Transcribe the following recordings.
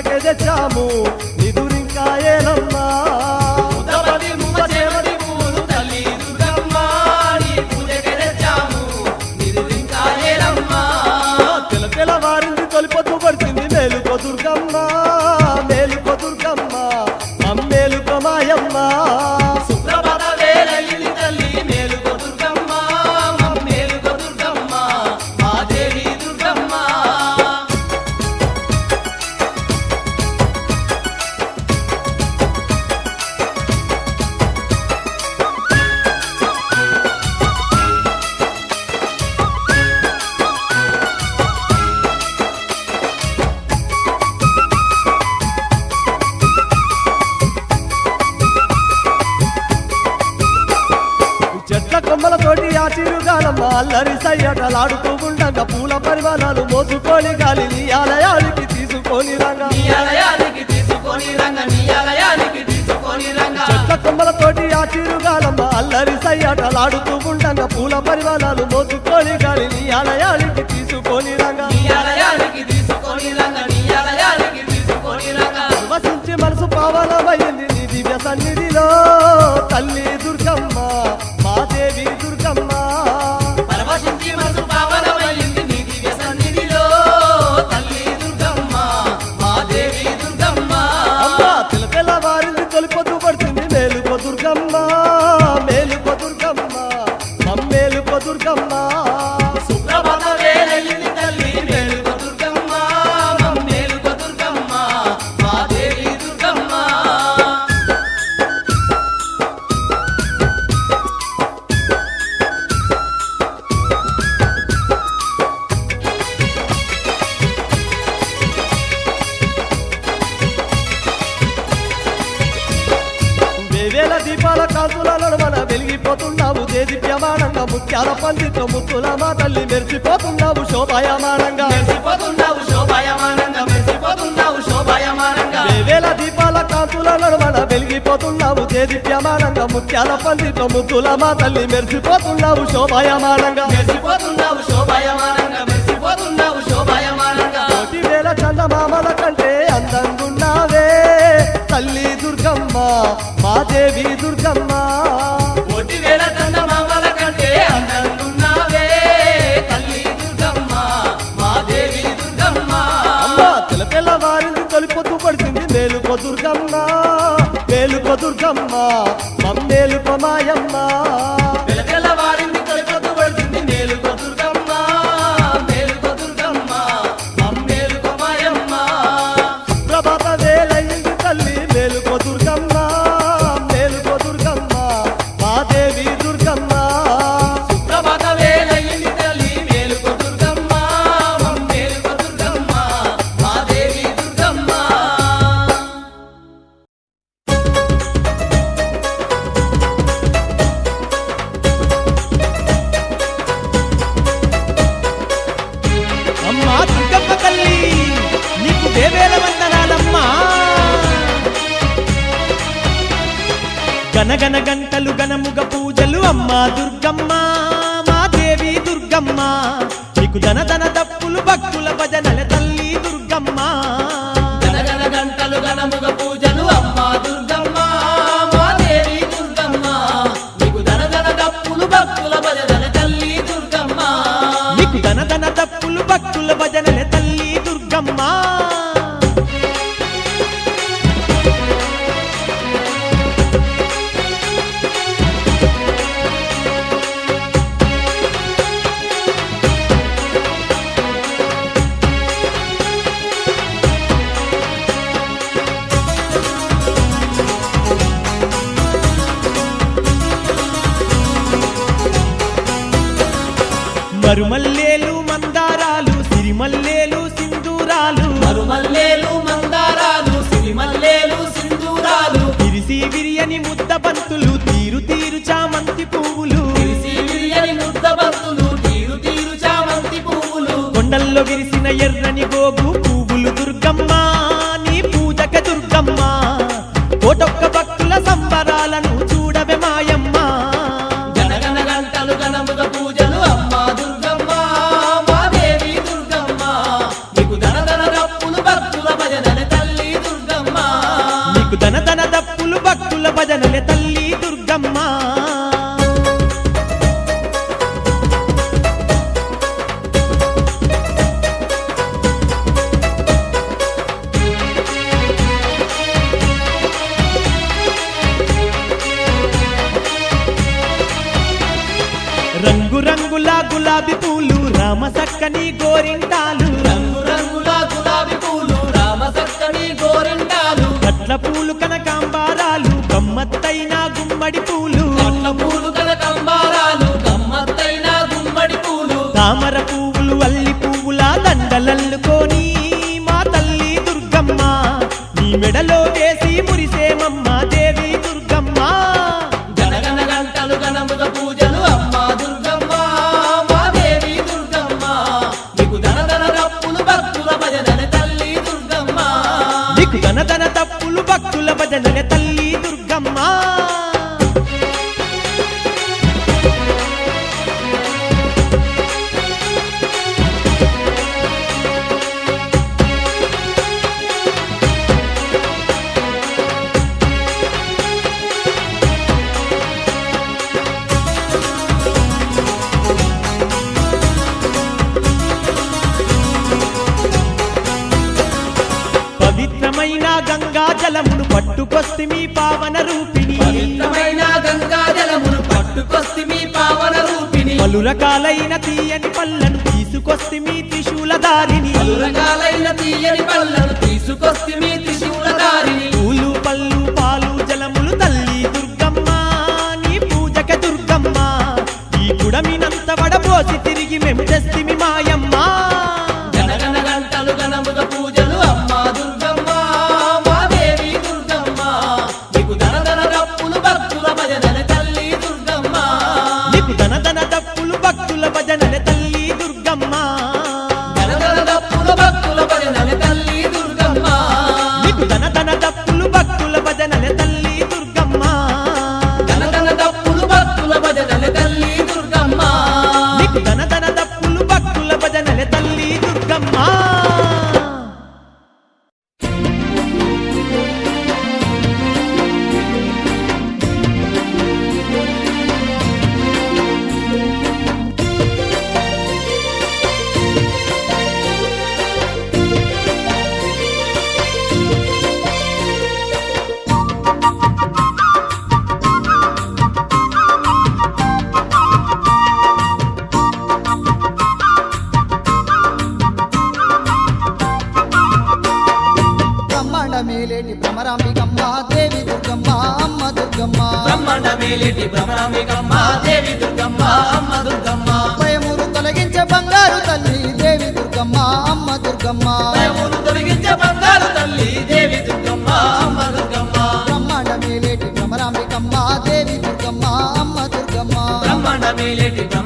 agradeço é amor. అల్లరి సయ్యటలాడుతూ ఉండగా పూల పరివారాలు మోసుకొని గాలి నీ ఆలయానికి తీసుకొని రంగ. చెట్ల కొమ్మలతోటి ఆ చిరుగాలమ్మ అల్లరి సయ్యటలాడుతూ ఉండగా పూల పరివారాలు మోసుకొని గాలి నీ ఆలయానికి తీసుకొని రంగ. వసించి మనసు పావనమైంది నీ దివ్య సన్నిధిలో. తల్లి రంగుల పందిట్లో మా తల్లి? మెరిసిపోతున్నావు శోభాయమానంగా. మెరిసిపోతున్నావు శోభాయమానంగా మెరిసిపోతున్నావు శోభాయమానంగా. కోటి వేల చందమామల కంటే అందంగున్నావే. తల్లి దుర్గమ్మ మాదేవి దుర్గమ్మ. వేల కంటే దుర్గమ్మ మాదేవి అమ్మ పడుతుంది దుర్గమ్మ. 妈呀妈 గనగన గంటలు గనముగ పూజలు అమ్మా దుర్గమ్మ మా దేవి దుర్గమ్మ. నీకు ధన ధన తప్పులు భక్తుల భజనల తల్లి దుర్గమ్మా. ఎర్రని గోబు రంగు రంగుల గులాబీ పూలు రామ సక్కని గోరింటాలు. రంగు రంగుల గులాబీ పూలు రామ సక్కని గోరింటాలు. పట్ల పూలు కనకాంబారాలు గమ్మత్తైన గుమ్మడి పూలు. తప్పులు తల్లి దుర్గమ్మ. పావన రూపిణి పవిత్రమైన గంగా జలమును పట్టుకొస్తి మీ పావన రూపిణి పలు రకాలైన తీయని పళ్ళను తీసుకొస్తి మీ త్రిశూల దారిని. పలు రకాలైన తీయని పళ్ళను తీసుకొస్తి మీ త్రిశూల దారిని. పూలు పళ్ళు పాలు జలములు తల్లి దుర్గమ్మ నీ పూజక దుర్గమ్మ. ఈ గుడమినంత వడబోసి తిరిగి మేము తెస్తిమి మాయమ్మ బ్రహ్మాండ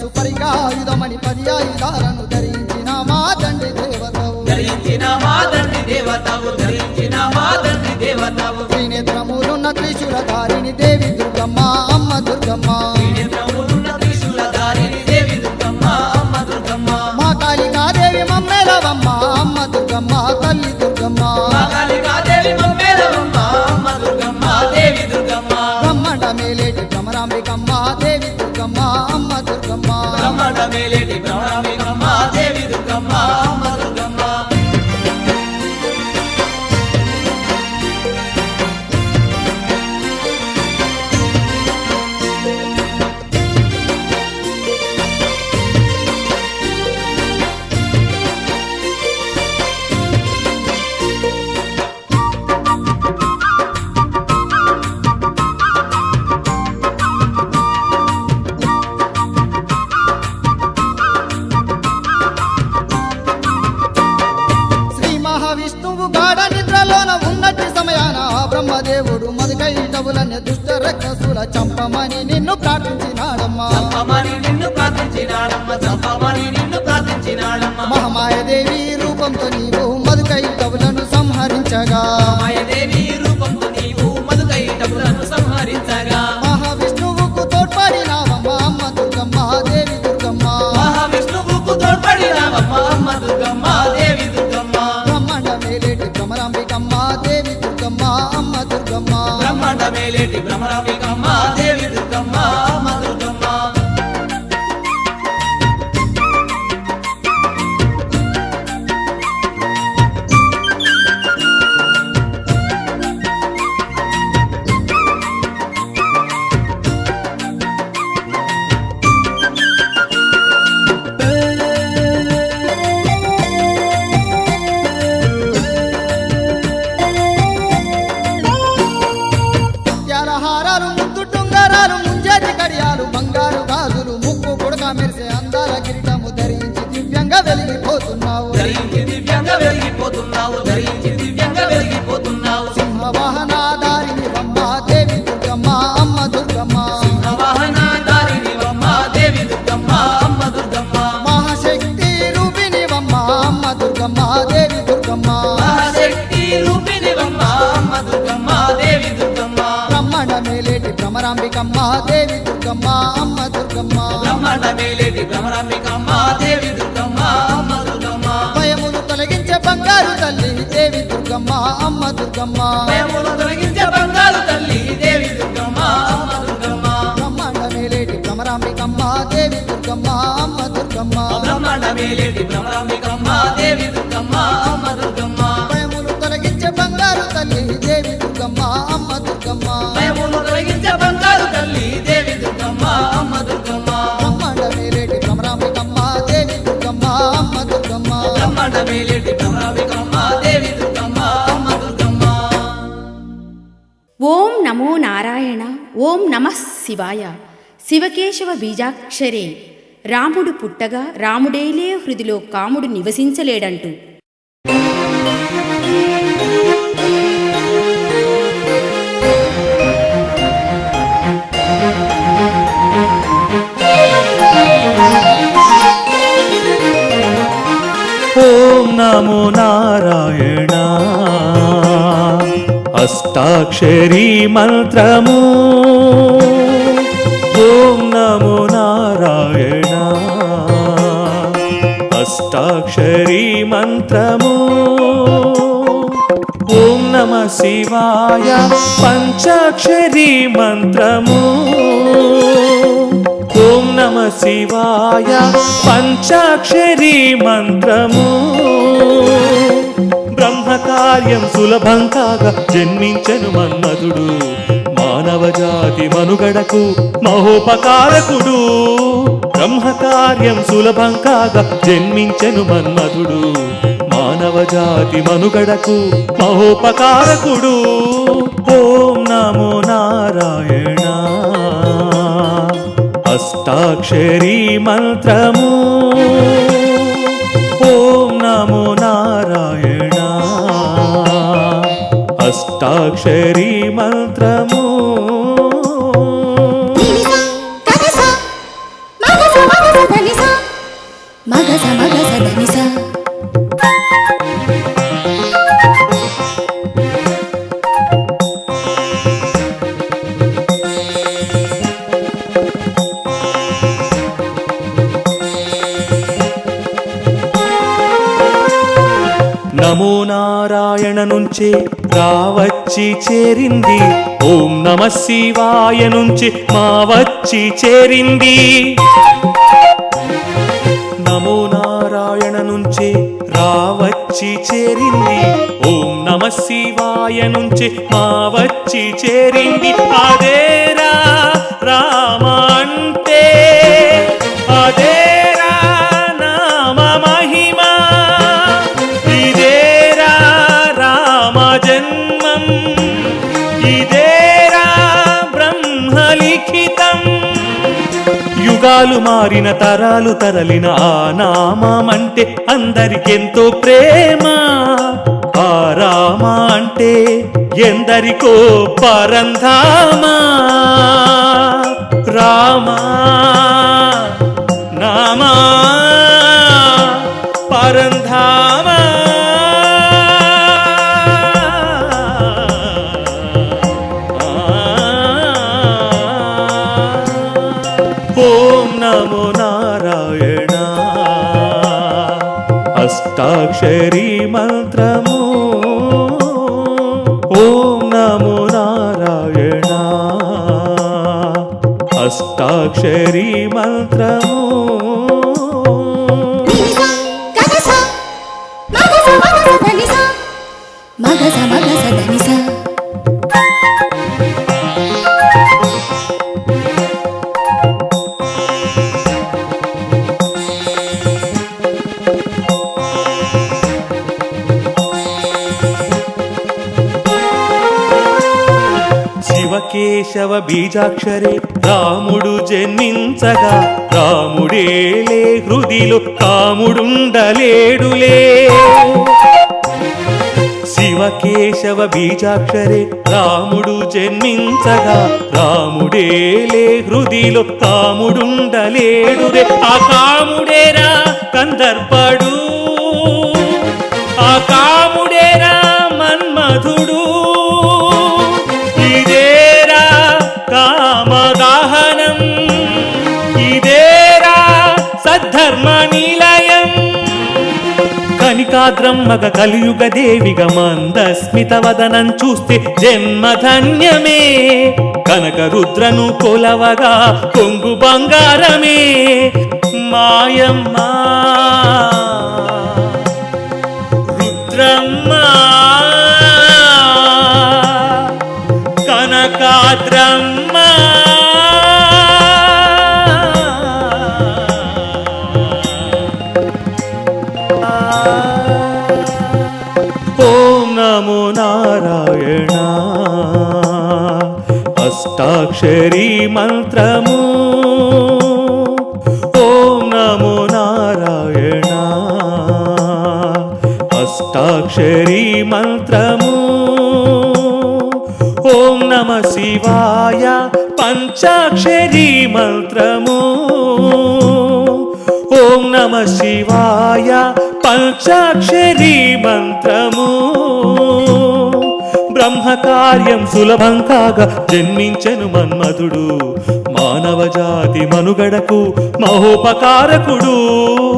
శిరస్సు పరిగాయుధమని పది ఆయుధాలను ధరించిన మా తండ్రి దేవతవు. ధరించిన మా తండ్రి దేవతవు ధరించిన మా తండ్రి దేవతవు. త్రినేత్రములున్న త్రిశూలధారిణి దేవి దుర్గమ్మ అమ్మ దుర్గమ్మ. చంపమని నిన్ను ప్రార్థించినాడమ్మా. చంపమని నిన్ను ప్రార్థించినాడమ్మా చంపమని నిన్ను ప్రార్థించినాడమ్మా. మహామాయదేవి రూపంతో నీవు మధుకైటవులను సంహరించగా. మాయదేవి రూపంతో నీవు మధుకైటవులను సంహరించగా. మేలేటి బ్రహ్మాండ మేలేటి భ్రమరాంబికమ్మ దేవి దుర్గమ్మ అమ్మ దుర్గమ్మ. భయమును తొలగించే బంగారు తల్లి దేవి దుర్గమ్మ అమ్మ దుర్గమ్మ. భయమును తొలగించే బంగారు తల్లి దేవి దుర్గమ్మ అమ్మ దుర్గమ్మ. బ్రహ్మాండ మేలేటి భ్రమరాంబికమ్మ దేవి దుర్గమ్మ అమ్మ దుర్గమ్మ. బ్రహ్మాండ మేలేటి భ్రమరాంబికమ్మ దేవి దుర్గమ్మ అమ్మ దుర్గమ్మ. భయమును తొలగించే బంగారు తల్లి దేవి దుర్గమ్మ అమ్మ దుర్గమ్మ. భయమును తొలగించే బంగారు నమో నారాయణ ఓం నమ శివాయ శివకేశవ బీజాక్షరే రాముడు పుట్టగా రాముడేలే హృదిలో కాముడు నివసించలేడంటూ। ఓం నమో నారాయణ అష్టాక్షరీ మంత్రము. ఓం నమో నారాయణ. అష్టాక్షరీ మంత్రము. ఓం నమ శివాయ పంచాక్షరీ మంత్రము. ఓం నమ శివాయ పంచాక్షరీ మంత్రము. బ్రహ్మకార్యం సులభం కాగా జన్మించను మన్మధుడు. మానవ జాతి మనుగడకు మహోపకారకుడు. బ్రహ్మకార్యం సులభం కాగా జన్మించను మన్మధుడు. మానవ జాతి మనుగడకు మహోపకారకుడు. ఓం నమో నారాయణ. అష్టాక్షరీ మంత్రము. शरीमन्त्रम् వచ్చి చేరింది. ఓం నమ శివాయ నుంచి మా వచ్చి చేరింది. నమో నారాయణ నుంచి రావచ్చి చేరింది. ఓం నమ శివాయ నుంచి మా వచ్చి చేరింది. అదేరా రామ అంటే యుగాలు మారిన తరాలు తరలిన ఆ నామమంటే అందరికెంతో ప్రేమ. ఆ రామ అంటే ఎందరికో పరంధామా. రామా నామా పరంధామా. అష్టాక్షరీ మంత్రము. ఓం నమో నారాయణ. అష్టాక్షరీ మంత్రము. శివకేశవ బీజాక్షరే. రాముడు జన్మించగా రాముడేలే హృదిలో కాముడుండలేడులే శివకేశవ బీజాక్షరే రాముడు జన్మించగా రాముడేలే హృదిలో కాముడుండలేడురే ఆ కాముడేరా కందర్పడు ఆ కాముడేరా మన్మధుడు. ధర్మ నిలయం. కనికాద్రమ్మగ కలియుగ దేవిగ మందస్మిత వదనం చూస్తే జన్మధన్యమే కనక రుద్రను కొలవగా కొంగు బంగారమే. మాయమ్మ రుద్రమ్మ నమో నారాయణ. అష్టాక్షరీ మంత్రము. ఓం నమో నారాయణ. అష్టాక్షరీ మంత్రము. ఓం నమ శివాయ పంచాక్షరీ మంత్రము. ఓం నమ శివాయ పంచాక్షరీ మంత్రము. బ్రహ్మకార్యం సులభం కాగా జన్మించను మన్మధుడు మానవ జాతి మనుగడకు మహోపకారకుడు.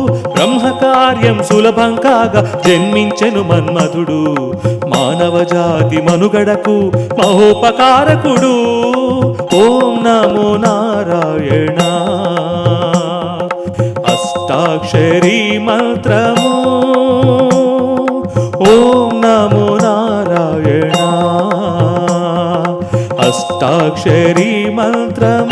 బ్రహ్మకార్యం సులభం కాగా జన్మించెను మన్మధుడు మానవ జాతి మనుగడకు మహోపకారకుడు. ఓం నమో నారాయణ. అష్టాక్షరీ మంత్రము. నారాయణ అష్టాక్షరీ మంత్రము